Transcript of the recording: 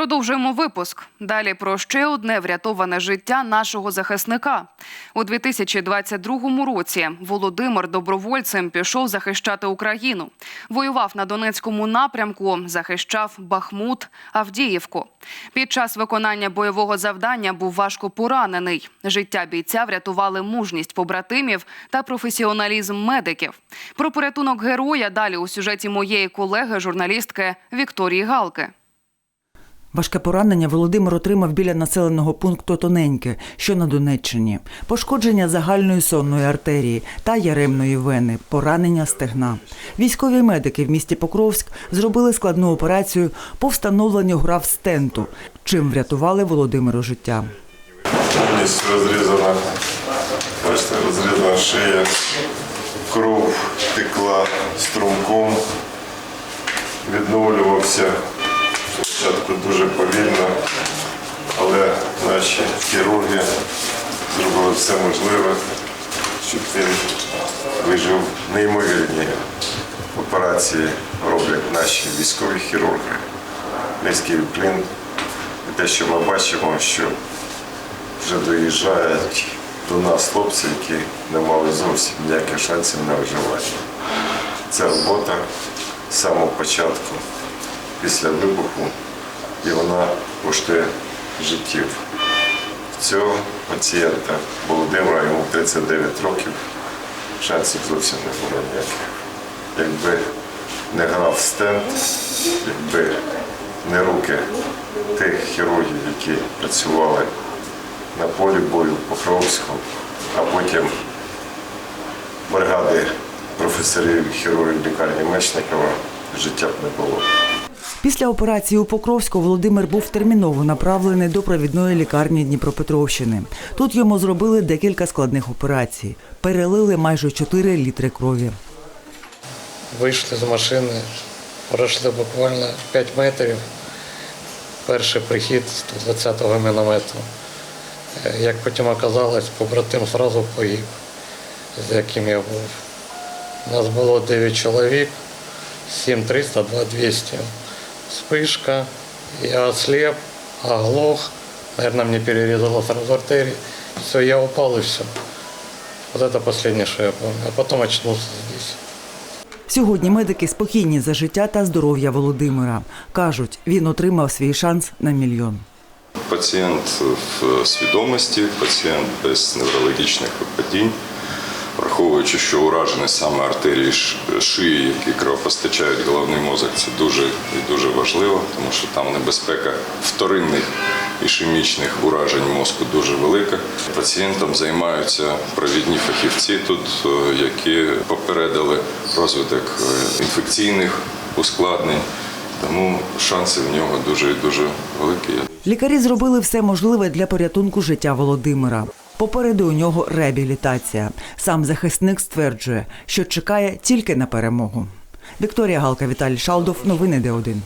Продовжуємо випуск. Далі про ще одне врятоване життя нашого захисника. У 2022 році Володимир добровольцем пішов захищати Україну. Воював на Донецькому напрямку, захищав Бахмут, Авдіївку. Під час виконання бойового завдання був важко поранений. Життя бійця врятували мужність побратимів та професіоналізм медиків. Про порятунок героя далі у сюжеті моєї колеги, журналістки Вікторії Галки. Важке поранення Володимир отримав біля населеного пункту Тоненьке, що на Донеччині, пошкодження загальної сонної артерії та яремної вени, поранення стегна. Військові медики в місті Покровськ зробили складну операцію по встановленню грав стенту, чим врятували Володимиру життя. Повністю розрізана, бачите, розрізана шия, кров текла струмком, відновлювався спочатку дуже повільно, але наші хірурги зробили все можливе, щоб він вижив неймовірні операції роблять наші військові хірурги. Низький уклін. І те, що ми бачимо, що вже доїжджають до нас хлопці, які не мали зовсім ніяких шансів на виживання. Це робота з самого початку, після вибуху, і вона коштує життів. Цього пацієнта Володимира, йому 39 років, шансів зовсім не було ніяких. Якби не грав стенд, якби не руки тих хірургів, які працювали на полі бою в Покровську, а потім бригади професорів хірургів лікарні Мечникова життя б не було. Після операції у Покровську Володимир був терміново направлений до провідної лікарні Дніпропетровщини. Тут йому зробили декілька складних операцій. Перелили майже 4 літри крові. Вийшли з машини, пройшли буквально 5 метрів. Перший прихід 120-го міномету. Е, Як потім оказалось, побратим одразу погиб, з яким я був. Нас було 9 чоловік, 7 300, 2 200. Вспышка, я ослеп, оглох, наверное, мне перерезало сразу артерии. Все, я упал и все. Вот это последнее, что я помню. А потом очнулся здесь. Сьогодні медики спокійні за життя та здоров'я Володимира. Кажуть, він отримав свій шанс на мільйон. Пацієнт в свідомості, пацієнт без неврологічних випадінь, враховуючи, що уражені саме артерії шиї, які кровопостачають головний мозок, це дуже і дуже важливо, тому що там небезпека вторинних ішемічних уражень мозку дуже велика. Пацієнтом займаються провідні фахівці тут, е, які попередили розвиток е, інфекційних ускладнень. Тому шанси в нього дуже дуже великі. Лікарі зробили все можливе для порятунку життя Володимира. Попереду у нього реабілітація. Сам захисник стверджує, що чекає тільки на перемогу. Вікторія Галка, Віталій Шалдов. Новини Д1.